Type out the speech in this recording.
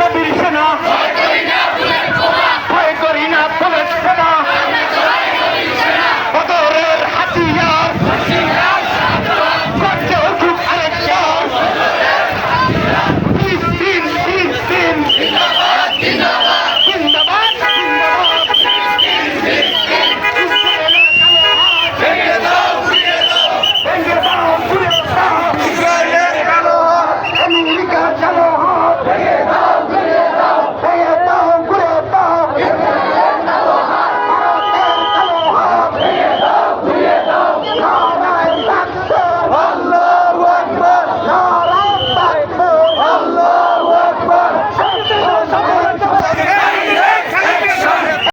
নবীর সেনা।